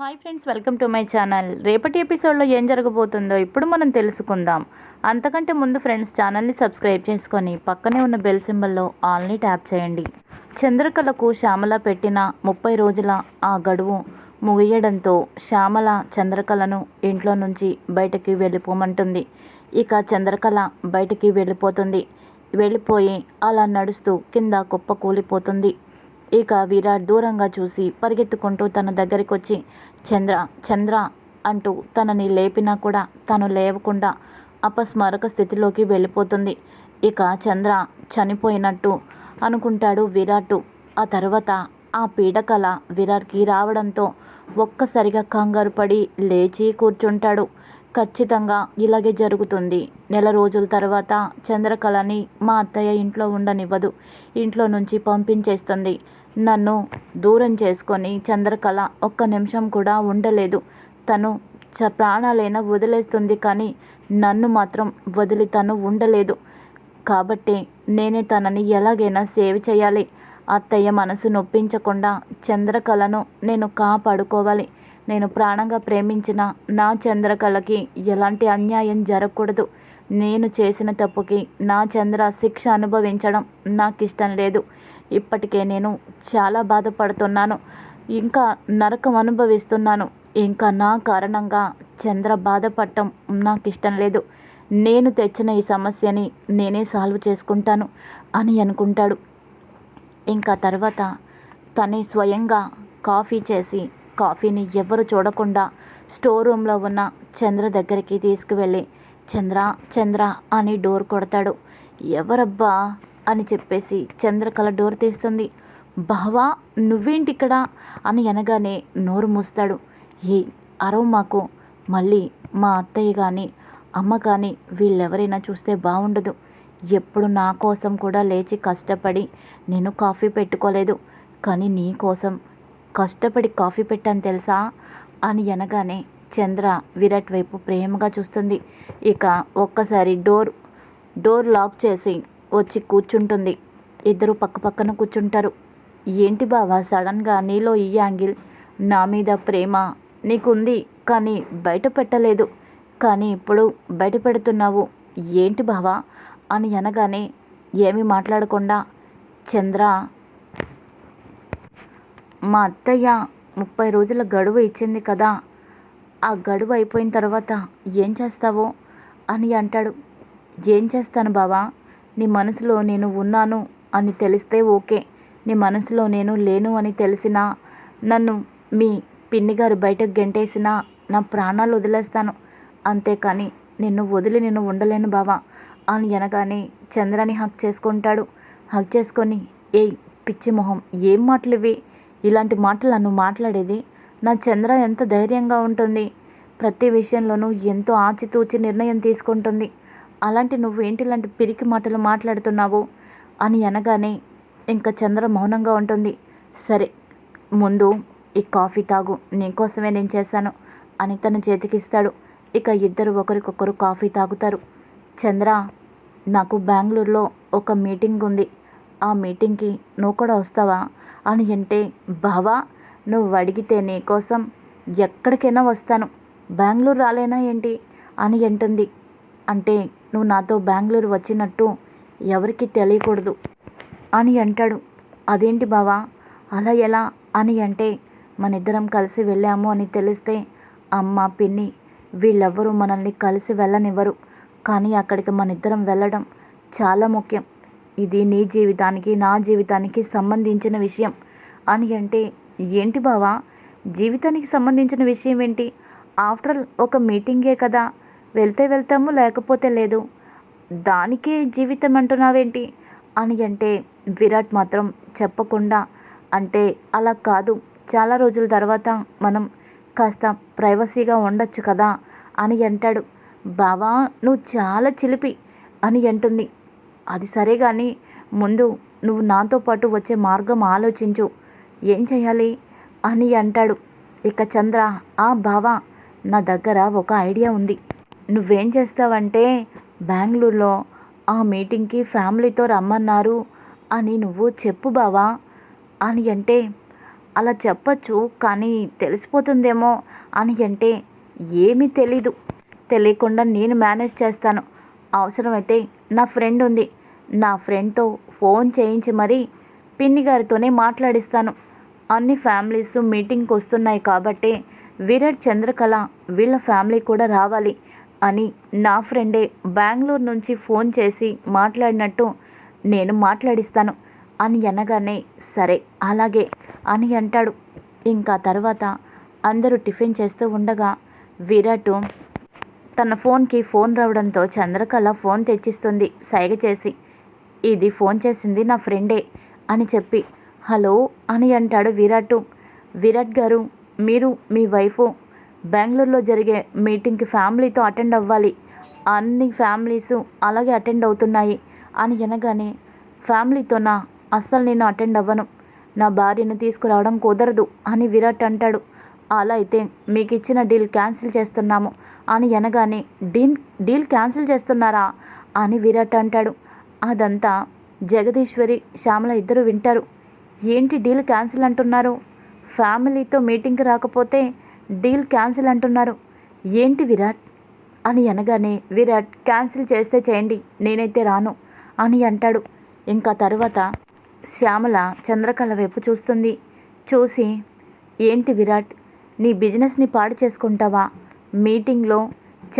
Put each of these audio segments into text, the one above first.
Hi friends welcome to my channel రేపటి ఎపిసోడ్లో ఏం జరగబోతుందో ఇప్పుడు మనం తెలుసుకుందాం. అంతకంటే ముందు ఫ్రెండ్స్ ఛానల్ని సబ్స్క్రైబ్ చేసుకొని పక్కనే ఉన్న బెల్ సింబల్లో ఆల్ని ట్యాప్ చేయండి. చంద్రకళకు శ్యామల పెట్టిన ముప్పై రోజుల ఆ గడువు ముగియడంతో శ్యామల చంద్రకళను ఇంట్లో నుంచి బయటకి వెళ్ళిపోమంటుంది. ఇక చంద్రకళ బయటికి వెళ్ళిపోతుంది. వెళ్ళిపోయి అలా నడుస్తూ కింద కుప్ప కూలిపోతుంది. ఇక విరాట్ దూరంగా చూసి పరిగెత్తుకుంటూ తన దగ్గరికి వచ్చి చంద్ర చంద్ర అంటూ తనని లేపినా కూడా తను లేవకుండా అపస్మారక స్థితిలోకి వెళ్ళిపోతుంది. ఇక చంద్ర చనిపోయినట్టు అనుకుంటాడు విరాట్. ఆ తర్వాత ఆ పీడకల విరాట్కి రావడంతో ఒక్కసారిగా కంగారు పడి లేచి కూర్చుంటాడు. ఖచ్చితంగా ఇలాగే జరుగుతుంది. నెల రోజుల తర్వాత చంద్రకళని మా అత్తయ్య ఇంట్లో ఉండనివ్వదు. ఇంట్లో నుంచి పంపించేస్తుంది. నన్ను దూరం చేసుకొని చంద్రకళ ఒక్క నిమిషం కూడా ఉండలేదు. తను చ ప్రాణాలైనా వదిలేస్తుంది కానీ నన్ను మాత్రం వదిలి తను ఉండలేదు. కాబట్టి నేనే తనని ఎలాగైనా సేవ్ చేయాలి. అత్తయ్య మనసు నొప్పించకుండా చంద్రకళను నేను కాపాడుకోవాలి. నేను ప్రాణంగా ప్రేమించిన నా చంద్రకళకి ఎలాంటి అన్యాయం జరగకూడదు. నేను చేసిన తప్పుకి నా చంద్ర శిక్ష అనుభవించడం నాకు ఇష్టం లేదు. ఇప్పటికే నేను చాలా బాధపడుతున్నాను. ఇంకా నరకం అనుభవిస్తున్నాను. ఇంకా నా కారణంగా చంద్ర బాధపడటం నాకు ఇష్టం లేదు. నేను తెచ్చిన ఈ సమస్యని నేనే సాల్వ్ చేసుకుంటాను అని అనుకుంటాడు. ఇంకా తర్వాత తనే స్వయంగా కాఫీ చేసి కాఫీని ఎవరు చూడకుండా స్టోర్ రూమ్లో ఉన్న చంద్ర దగ్గరికి తీసుకువెళ్ళి చంద్ర చంద్ర అని డోర్ కొడతాడు. ఎవరబ్బా? అని చెప్పేసి చంద్రకళ డోర్ తీస్తుంది. బావా నువ్వేంటి ఇక్కడ అని అనగానే నోరు మూస్తాడు. ఏ అరవు మాకు. మళ్ళీ మా అత్తయ్య కానీ అమ్మ కానీ వీళ్ళెవరైనా చూస్తే బాగుండదు ఎప్పుడు నా కోసం కూడా లేచి కష్టపడి నేను కాఫీ పెట్టుకోలేదు. కానీ నీ కోసం కష్టపడి కాఫీ పెట్టాను తెలుసా? అని అనగానే చంద్ర విరాట్ వైపు ప్రేమగా చూస్తుంది. ఇక ఒక్కసారి డోర్ డోర్ లాక్ చేసి వచ్చి కూర్చుంటుంది. ఇద్దరు పక్క పక్కన కూర్చుంటారు. ఏంటి బావా సడన్గా నీలో ఈ యాంగిల్ నా మీద ప్రేమ నీకుంది కానీ బయట పెట్టలేదు. కానీ ఇప్పుడు బయట పెడుతున్నావు. ఏంటి బావా? అని అనగానే ఏమీ మాట్లాడకుండా చంద్ర మా అత్తయ్య ముప్పై రోజుల గడువు ఇచ్చింది కదా ఆ గడువు అయిపోయిన తర్వాత ఏం చేస్తావో అని అంటాడు. ఏం చేస్తాను బావా? నీ మనసులో నేను ఉన్నాను అని తెలిస్తే ఓకే. నీ మనసులో నేను లేను అని తెలిసినా నన్ను మీ పిన్ని గారు బయటకు గెంటేసినా నా ప్రాణాలు వదిలేస్తాను. అంతేకాని నిన్ను వదిలి నేను ఉండలేను బావా అని అనగానే చంద్రని హక్ చేసుకుంటాడు. హక్ చేసుకొని ఏయ్ పిచ్చి మొహం ఏం మాటలు ఇవి? ఇలాంటి మాటలు నన్ను మాట్లాడేది? నా చంద్ర ఎంత ధైర్యంగా ఉంటుంది. ప్రతి విషయంలోనూ ఎంతో ఆచితూచి నిర్ణయం తీసుకుంటుంది. అలాంటి నువ్వు ఏంటి ఇలాంటి పిరికి మాటలు మాట్లాడుతున్నావు? అని అనగానే ఇంకా చంద్ర మౌనంగా ఉంటుంది. సరే ముందు ఈ కాఫీ తాగు నీకోసమే నేను చేశాను అని తన చేతికిస్తాడు ఇక ఇద్దరు ఒకరికొకరు కాఫీ తాగుతారు. చంద్ర నాకు బెంగళూరులో ఒక మీటింగ్ ఉంది. ఆ మీటింగ్కి నువ్వు కూడా వస్తావా? అని అంటే బావా నువ్వు అడిగితే నీకోసం ఎక్కడికైనా వస్తాను. బెంగళూరు రాలేనా ఏంటి? అని అంటుంది. అంటే నువ్వు నాతో బెంగళూరు వచ్చినట్టు ఎవరికి తెలియకూడదు అని అంటాడు. అదేంటి బావా? అలా ఎలా అని అంటే మన ఇద్దరం కలిసి వెళ్ళాము అని తెలిస్తే అమ్మ పిన్ని వీళ్ళెవ్వరూ మనల్ని కలిసి వెళ్ళనివ్వరు. కానీ అక్కడికి మన ఇద్దరం వెళ్ళడం చాలా ముఖ్యం. ఇది నీ జీవితానికి నా జీవితానికి సంబంధించిన విషయం అని అంటే ఏంటి బావా? జీవితానికి సంబంధించిన విషయం ఏంటి? ఆఫ్టర్ ఒక మీటింగే కదా. వెళ్తే వెళ్తాము లేకపోతే లేదు. దానికే జీవితం అంటున్నావేంటి? అని అంటే విరాట్ మాత్రం చెప్పకుండా అంటే అలా కాదు. చాలా రోజుల తర్వాత మనం కాస్త ప్రైవసీగా ఉండొచ్చు కదా అని అంటాడు. బావా నువ్వు చాలా చిలిపి అని అంటుంది. అది సరే కానీ ముందు నువ్వు నాతో పాటు వచ్చే మార్గం ఆలోచించు. ఏం చేయాలి? అని అంటాడు. ఇక చంద్ర ఆ బావా నా దగ్గర ఒక ఐడియా ఉంది. నువ్వేం చేస్తావంటే బెంగళూరులో ఆ మీటింగ్కి ఫ్యామిలీతో రమ్మన్నారు. అని నువ్వు చెప్పు బావా. అని అంటే అలా చెప్పచ్చు కానీ తెలిసిపోతుందేమో అని అంటే ఏమీ తెలీదు. తెలియకుండా నేను మేనేజ్ చేస్తాను. అవసరమైతే నా ఫ్రెండ్ ఉంది. నా ఫ్రెండ్తో ఫోన్ చేయించి మరీ పిన్ని గారితోనే మాట్లాడిస్తాను. అన్ని ఫ్యామిలీస్ మీటింగ్కి వస్తున్నాయి కాబట్టి విరాట్ చంద్రకళ వీళ్ళ ఫ్యామిలీ కూడా రావాలి. అని నా ఫ్రెండే బెంగళూరు నుంచి ఫోన్ చేసి మాట్లాడినట్టు నేను మాట్లాడిస్తాను. అని అనగానే సరే అలాగే అని అంటాడు. ఇంకా తర్వాత అందరూ టిఫిన్ చేస్తూ ఉండగా విరాట్ తన ఫోన్కి ఫోన్ రావడంతో చంద్రకళ ఫోన్ తెచ్చిస్తుంది సైగ చేసి. ఇది ఫోన్ చేసింది నా ఫ్రెండే అని చెప్పి హలో అని అంటాడు విరాట్. విరాట్ గారు మీరు మీ వైఫ్ బెంగళూరులో జరిగే మీటింగ్కి ఫ్యామిలీతో అటెండ్ అవ్వాలి. అన్ని ఫ్యామిలీస్ అలాగే అటెండ్ అవుతున్నాయి. అని అనగానే ఫ్యామిలీతోనా అస్సలు నేను అటెండ్ అవ్వను. నా భార్యను తీసుకురావడం కుదరదు అని విరాట్ అంటాడు. అలా అయితే మీకు ఇచ్చిన డీల్ క్యాన్సిల్ చేస్తున్నాము అని అనగానే డీల్ డీల్ క్యాన్సిల్ చేస్తున్నారా? అని విరాట్ అంటాడు. అదంతా జగదీశ్వరి శ్యామల ఇద్దరు వింటారు. ఏంటి డీల్ క్యాన్సిల్ అంటున్నారు? ఫ్యామిలీతో మీటింగ్కి రాకపోతే డీల్ క్యాన్సిల్ అంటున్నారు. ఏంటి విరాట్? అని అనగానే విరాట్ క్యాన్సిల్ చేస్తే చేయండి నేనైతే రాను అని అంటాడు. ఇంకా తర్వాత శ్యామల చంద్రకళ వైపు చూస్తుంది. చూసి ఏంటి విరాట్? నీ బిజినెస్ని పాడు చేసుకుంటావా? మీటింగ్లో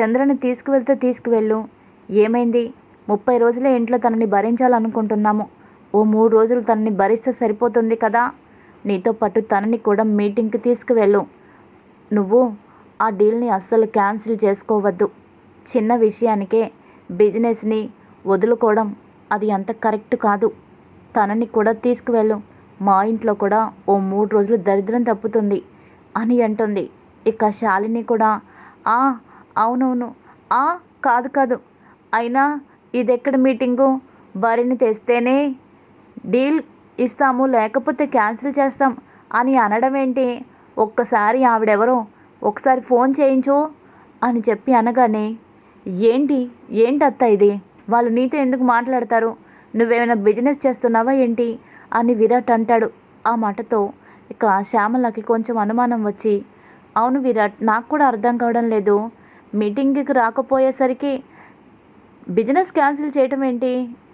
చంద్రని తీసుకువెళ్తే తీసుకువెళ్ళు. ఏమైంది? ముప్పై రోజులే ఇంట్లో తనని భరించాలనుకుంటున్నాము. ఓ మూడు రోజులు తనని భరిస్తే సరిపోతుంది కదా? నీతో పాటు తనని కూడా మీటింగ్కి తీసుకువెళ్ళు నువ్వు ఆ డీల్ని అస్సలు క్యాన్సిల్ చేసుకోవద్దు. చిన్న విషయానికే బిజినెస్ని వదులుకోవడం అది అంత కరెక్ట్ కాదు. తనని కూడా తీసుకువెళ్ళు. మా ఇంట్లో కూడా ఓ మూడు రోజులు దరిద్రం తప్పుతుంది అని అంటుంది. ఇక శాలిని కూడా ఆ అవునవును. ఆ కాదు కాదు. అయినా ఇదెక్కడ మీటింగు? బరిని తెస్తేనే డీల్ ఇస్తాము లేకపోతే క్యాన్సిల్ చేస్తాం అని అనడం ఏంటి ఒక్కసారి ఆవిడెవరో ఒకసారి ఫోన్ చేయించు అని చెప్పి అనగానే ఏంటి? ఏంటి అత్త ఇది? వాళ్ళు నీతో ఎందుకు మాట్లాడతారు? నువ్వేమైనా బిజినెస్ చేస్తున్నావా ఏంటి? అని విరాట్ అంటాడు. ఆ మాటతో ఇక శ్యామలకి కొంచెం అనుమానం వచ్చి అవును విరాట్ నాకు కూడా అర్థం కావడం లేదు. మీటింగ్కి రాకపోయేసరికి బిజినెస్ క్యాన్సిల్ చేయటం ఏంటి?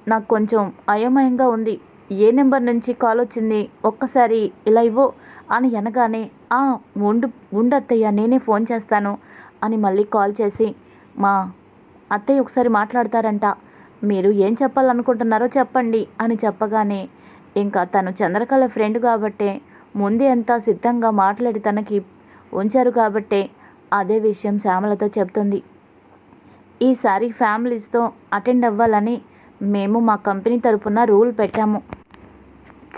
నాకు కొంచెం అయోమయంగా ఉంది. ఏ నెంబర్ నుంచి కాల్ వచ్చింది? ఒక్కసారి ఇలా ఇవ్వు. అని అనగానే "ఆ, ఉండు ఉండత్తయ్య నేనే ఫోన్ చేస్తాను అని మళ్ళీ కాల్ చేసి మా అత్తయ్య ఒకసారి మాట్లాడతారంట మీరు ఏం చెప్పాలనుకుంటున్నారో చెప్పండి అని చెప్పగానే ఇంకా తను చంద్రకళ ఫ్రెండ్ కాబట్టే ముందే అంతా సిద్ధంగా మాట్లాడి తనకి ఉంచారు కాబట్టే అదే విషయం శ్యామలతో చెప్తుంది. ఈసారి ఫ్యామిలీస్తో అటెండ్ అవ్వాలని మేము మా కంపెనీ తరపున రూల్ పెట్టాము.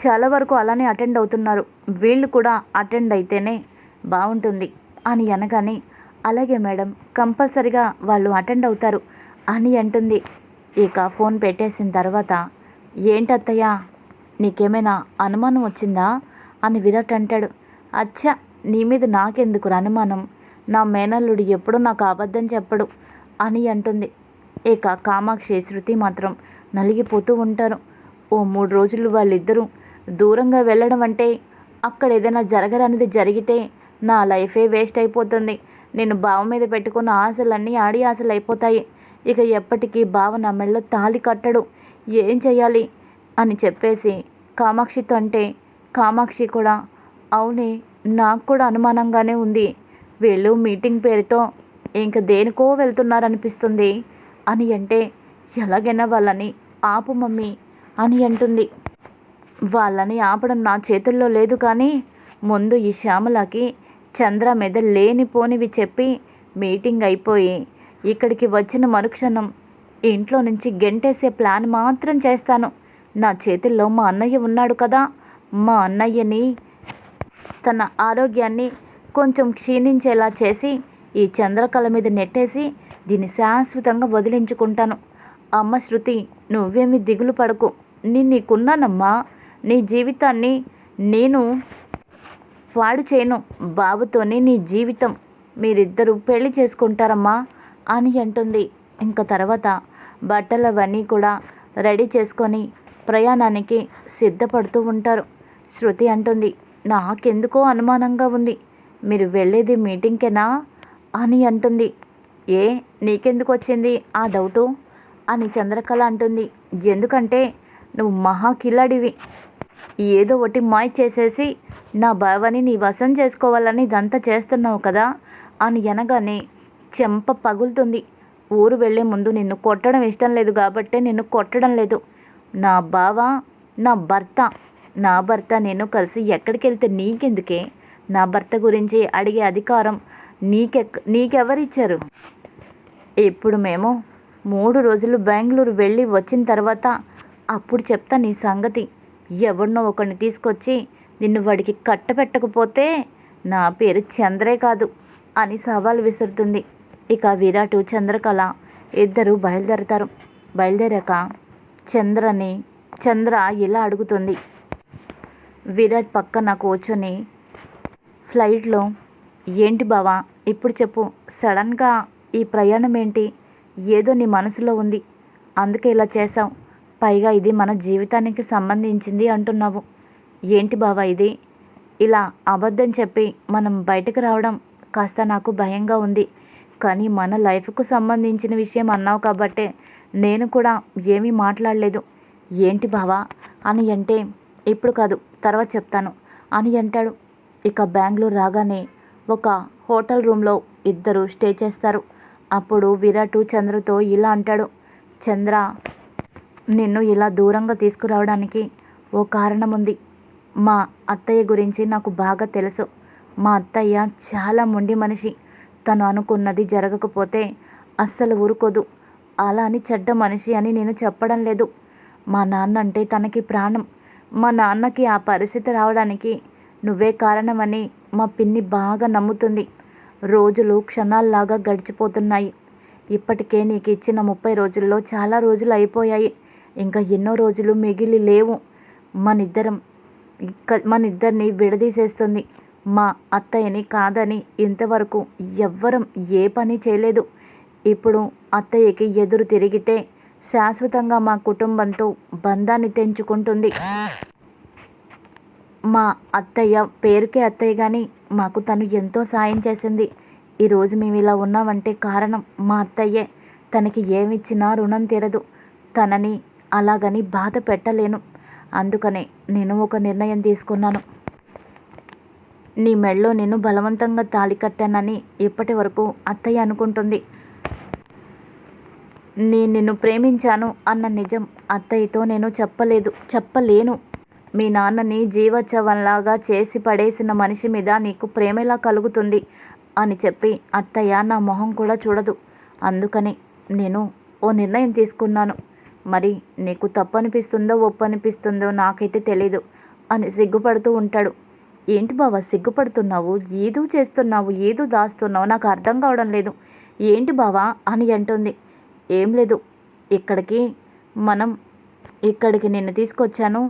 చాలా వరకు అలానే అటెండ్ అవుతున్నారు. వీళ్ళు కూడా అటెండ్ అయితేనే బాగుంటుంది అని అనగానే అలాగే మేడం కంపల్సరిగా వాళ్ళు అటెండ్ అవుతారు అని అంటుంది. ఇక ఫోన్ పెట్టేసిన తర్వాత ఏంటత్తయ్య నీకేమైనా అనుమానం వచ్చిందా? అని విరాట్ అంటాడు. అచ్చా నీ మీద నాకెందుకు అనుమానం? నా మేనల్లుడు ఎప్పుడూ నాకు అబద్ధం చెప్పడు అని అంటుంది. ఇక కామాక్షి శృతి మాత్రం నలిగిపోతూ ఉంటారు. ఓ మూడు రోజులు వాళ్ళిద్దరూ దూరంగా వెళ్ళడం అంటే అక్కడ ఏదైనా జరగరనేది జరిగితే నా లైఫే వేస్ట్ అయిపోతుంది. నేను బావ మీద పెట్టుకున్న ఆశలన్నీ ఆడి ఆశలు అయిపోతాయి ఇక ఎప్పటికీ బావ నా మెళ్ళలో తాళి కట్టడు. ఏం చేయాలి అని చెప్పేసి కామాక్షితో అంటే కామాక్షి కూడా అవునే నాకు కూడా అనుమానంగానే ఉంది. వీళ్ళు మీటింగ్ పేరుతో ఇంక దేనికో వెళ్తున్నారనిపిస్తుంది. అని అంటే ఎలాగైనా వాళ్ళని ఆపు మమ్మీ అని అంటుంది. వాళ్ళని ఆపడం నా చేతుల్లో లేదు కానీ ముందు ఈ శ్యామలకి చంద్ర మీద లేనిపోనివి చెప్పి మీటింగ్ అయిపోయి ఇక్కడికి వచ్చిన మరుక్షణం ఇంట్లో నుంచి గెంటేసే ప్లాన్ మాత్రం చేస్తాను. నా చేతుల్లో మా అన్నయ్య ఉన్నాడు కదా మా అన్నయ్యని తన ఆరోగ్యాన్ని కొంచెం క్షీణించేలా చేసి ఈ చంద్రకళ మీద నెట్టేసి దీన్ని శాశ్వతంగా వదిలించుకుంటాను. అమ్మ శృతి నువ్వేమి దిగులు పడకు. నేను నీకున్నానమ్మా నీ జీవితాన్ని నేను పాడు చేయను. బాబుతోనే నీ జీవితం మీరిద్దరూ పెళ్ళి చేసుకుంటారమ్మా అని అంటుంది. ఇంకా తర్వాత బట్టలు అవన్నీ కూడా రెడీ చేసుకొని ప్రయాణానికి సిద్ధపడుతూ ఉంటారు. శృతి అంటుంది నాకెందుకో అనుమానంగా ఉంది. మీరు వెళ్ళేది మీటింగ్కేనా? అని అంటుంది. ఏ నీకెందుకు వచ్చింది ఆ డౌటు? అని చంద్రకళ అంటుంది. ఎందుకంటే నువ్వు మహా కిలాడివి ఏదో ఒకటి మాయ చేసేసి నా బావని నీ వశం చేసుకోవాలని ఇదంతా చేస్తున్నావు కదా? అని అనగానే చెంప పగులుతుంది. ఊరు వెళ్ళే ముందు నిన్ను కొట్టడం ఇష్టం లేదు కాబట్టే నిన్ను కొట్టడం లేదు. నా బావ నా భర్త నా భర్త నేను కలిసి ఎక్కడికి వెళ్తే నీకెందుకే? నా భర్త గురించి అడిగే అధికారం నీకెక్ నీకెవరిచ్చారు? ఇప్పుడు మేము మూడు రోజులు బెంగళూరు వెళ్ళి వచ్చిన తర్వాత అప్పుడు చెప్తా నీ సంగతి. ఎవరినో ఒకరిని తీసుకొచ్చి నిన్ను వాడికి కట్టపెట్టకపోతే నా పేరు చంద్రే కాదు అని సవాల్ విసురుతుంది. ఇక విరాట్ చంద్రకళ ఇద్దరు బయలుదేరతారు. బయలుదేరాక చంద్రని చంద్ర ఇలా అడుగుతుంది. విరాట్ పక్కన కూర్చొని ఫ్లైట్లో ఏంటి బావా ఇప్పుడు చెప్పు సడన్గా ఈ ప్రయాణం ఏంటి? ఏదో నీ మనసులో ఉంది. అందుకే ఇలా చేసావు పైగా ఇది మన జీవితానికి సంబంధించింది అంటున్నావు. ఏంటి బావా ఇది? ఇలా అబద్ధం చెప్పి మనం బయటకు రావడం కాస్త నాకు భయంగా ఉంది. కానీ మన లైఫ్కు సంబంధించిన విషయం అన్నావు కాబట్టే నేను కూడా ఏమీ మాట్లాడలేదు. ఏంటి బావా? అని అంటే ఇప్పుడు కాదు తర్వాత చెప్తాను. అని అంటాడు. ఇక బెంగళూరు రాగానే ఒక హోటల్ రూమ్లో ఇద్దరు స్టే చేస్తారు. అప్పుడు విరాటు చంద్రతో ఇలా అంటాడు. చంద్ర నిన్ను ఇలా దూరంగా తీసుకురావడానికి ఓ కారణం ఉంది మా అత్తయ్య గురించి నాకు బాగా తెలుసు. మా అత్తయ్య చాలా మొండి మనిషి. తను అనుకున్నది జరగకపోతే అస్సలు ఊరుకోదు. అలా అని చెడ్డ మనిషి అని నేను చెప్పడం లేదు. మా నాన్న అంటే తనకి ప్రాణం. మా నాన్నకి ఆ పరిస్థితి రావడానికి నువ్వే కారణమని మా పిన్ని బాగా నమ్ముతుంది. రోజులు క్షణాల్లాగా గడిచిపోతున్నాయి. ఇప్పటికే నీకు ఇచ్చిన ముప్పై రోజుల్లో చాలా రోజులు అయిపోయాయి. ఇంకా ఎన్నో రోజులు మిగిలి లేవు. మనిద్దరం మన ఇద్దరిని విడదీసేస్తుంది. మా అత్తయ్యని కాదని ఇంతవరకు ఎవ్వరం ఏ పని చేయలేదు. ఇప్పుడు అత్తయ్యకి ఎదురు తిరిగితే శాశ్వతంగా మా కుటుంబంతో బంధాన్ని తెంచుకుంటుంది. మా అత్తయ్య పేరుకే అత్తయ్య కానీ మాకు తను ఎంతో సాయం చేసింది. ఈరోజు మేము ఇలా ఉన్నామంటే కారణం మా అత్తయ్యే. తనకి ఏమిచ్చినా రుణం తీరదు. తనని అలాగని బాధ పెట్టలేను. అందుకనే నేను ఒక నిర్ణయం తీసుకున్నాను. నీ మెళ్ళో నేను బలవంతంగా తాళి కట్టానని ఇప్పటి వరకు అత్తయ్య అనుకుంటుంది. నేను నిన్ను ప్రేమించాను అన్న నిజం అత్తయ్యతో నేను చెప్పలేదు చెప్పలేను. మీ నాన్నని జీవోత్సవంలాగా చేసి పడేసిన మనిషి మీద నీకు ప్రేమలా కలుగుతుంది అని చెప్పి అత్తయ్య నా మొహం కూడా చూడదు. అందుకని నేను ఓ నిర్ణయం తీసుకున్నాను. మరి నీకు తప్పు అనిపిస్తుందో ఒప్పు అనిపిస్తుందో నాకైతే తెలీదు అని సిగ్గుపడుతూ ఉంటాడు. ఏంటి బావా సిగ్గుపడుతున్నావు? ఏదో చేస్తున్నావు ఏదో దాస్తున్నావు నాకు అర్థం కావడం లేదు. ఏంటి బావా అని అంటుంది. ఏం లేదు ఇక్కడికి మనం ఇక్కడికి నిన్ను తీసుకొచ్చాను.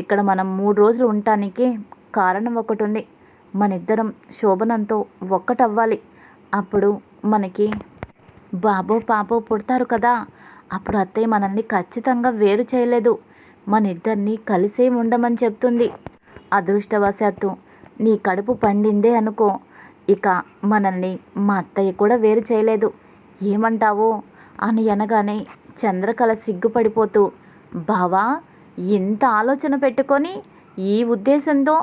ఇక్కడ మనం మూడు రోజులు ఉండటానికి కారణం ఒకటి ఉంది మన ఇద్దరం శోభనంతో ఒక్కటవ్వాలి. అప్పుడు మనకి బాబో పాపో పుడతారు కదా. అప్పుడు అత్తయ్య మనల్ని ఖచ్చితంగా వేరు చేయలేదు. మన ఇద్దరిని కలిసే ఉండమని చెప్తుంది. అదృష్టవశాత్తు నీ కడుపు పండిందే అనుకో. ఇక మనల్ని మా అత్తయ్య కూడా వేరు చేయలేదు. ఏమంటావో? అని అనగానే చంద్రకళ సిగ్గుపడిపోతూ బావా ఇంత ఆలోచన పెట్టుకొని ఈ ఉద్దేశంతో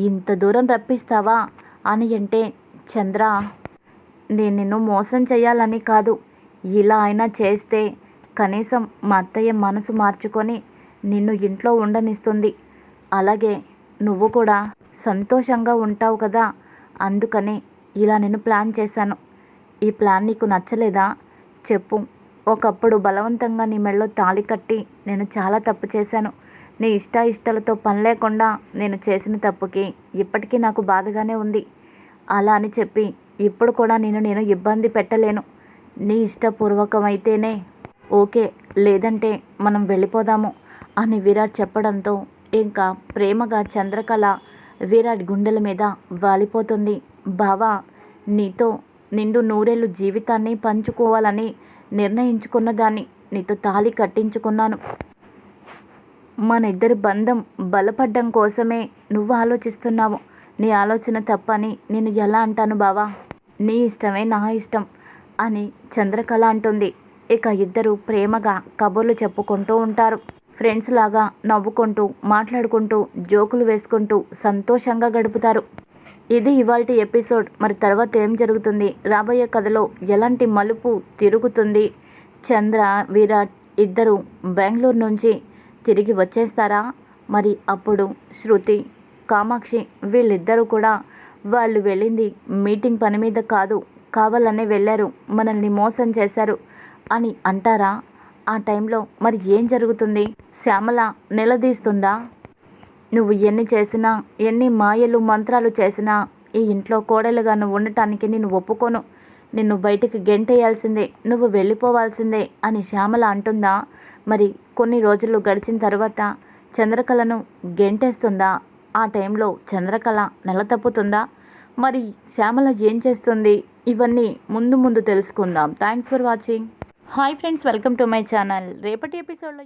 ఇంత దూరం రప్పిస్తావా? అని అంటే చంద్ర నేను నిన్ను మోసం చేయాలని కాదు. ఇలా అయినా చేస్తే కనీసం మా అత్తయ్య మనసు మార్చుకొని నిన్ను ఇంట్లో ఉండనిస్తుంది. అలాగే నువ్వు కూడా సంతోషంగా ఉంటావు కదా అందుకని ఇలా నేను ప్లాన్ చేశాను. ఈ ప్లాన్ నీకు నచ్చలేదా? చెప్పు. ఒకప్పుడు బలవంతంగా నీ మెడలో తాళి కట్టి నేను చాలా తప్పు చేశాను. నీ ఇష్ట ఇష్టాలతో పని లేకుండా నేను చేసిన తప్పుకి ఇప్పటికీ నాకు బాధగానే ఉంది. అలా అని చెప్పి ఇప్పుడు కూడా నేను నేను ఇబ్బంది పెట్టలేను. నీ ఇష్టపూర్వకమైతేనే ఓకే లేదంటే మనం వెళ్ళిపోదాము అని విరాట్ చెప్పడంతో ఇంకా ప్రేమగా చంద్రకళ విరాట్ గుండెల మీద వాలిపోతుంది. బావా నీతో నిండు నూరేళ్ళు జీవితాన్ని పంచుకోవాలని నిర్ణయించుకున్న దాన్ని నీతో తాళి కట్టించుకున్నాను. మన ఇద్దరి బంధం బలపడ్డం కోసమే నువ్వు ఆలోచిస్తున్నావు. నీ ఆలోచన తప్పని నేను ఎలా అంటాను బావా? నీ ఇష్టమే నా ఇష్టం అని చంద్రకళ అంటుంది. ఇక ఇద్దరు ప్రేమగా కబుర్లు చెప్పుకుంటూ ఉంటారు. ఫ్రెండ్స్ లాగా నవ్వుకుంటూ మాట్లాడుకుంటూ జోకులు వేసుకుంటూ సంతోషంగా గడుపుతారు. ఇది ఇవాల్టి ఎపిసోడ్. మరి తర్వాత ఏం జరుగుతుంది? రాబోయే కథలో ఎలాంటి మలుపు తిరుగుతుంది? చంద్ర విరాట్ ఇద్దరు బెంగళూరు నుంచి తిరిగి వచ్చేస్తారా? మరి అప్పుడు శృతి కామాక్షి వీళ్ళిద్దరూ కూడా వాళ్ళు వెళ్ళింది మీటింగ్ పని మీద కాదు. కావాలనే వెళ్ళారు. మనల్ని మోసం చేశారు. అని అంటారా? ఆ టైంలో మరి ఏం జరుగుతుంది? శ్యామల నిలదీస్తుందా? నువ్వు ఎన్ని చేసినా ఎన్ని మాయలు మంత్రాలు చేసినా ఈ ఇంట్లో కోడలుగా నువ్వు ఉండటానికి నేను ఒప్పుకోను. నిన్ను బయటికి గెంటేయాల్సిందే నువ్వు వెళ్ళిపోవాల్సిందే అని శ్యామల అంటుందా? మరి కొన్ని రోజులు గడిచిన తర్వాత చంద్రకళను గెంటేస్తుందా? ఆ టైంలో చంద్రకళ నెల తప్పుతుందా? మరి శ్యామల ఏం చేస్తుంది? ఇవన్నీ ముందు ముందు తెలుసుకుందాం. Thanks for watching hi friends welcome to my channel. రేపటి ఎపిసోడ్లో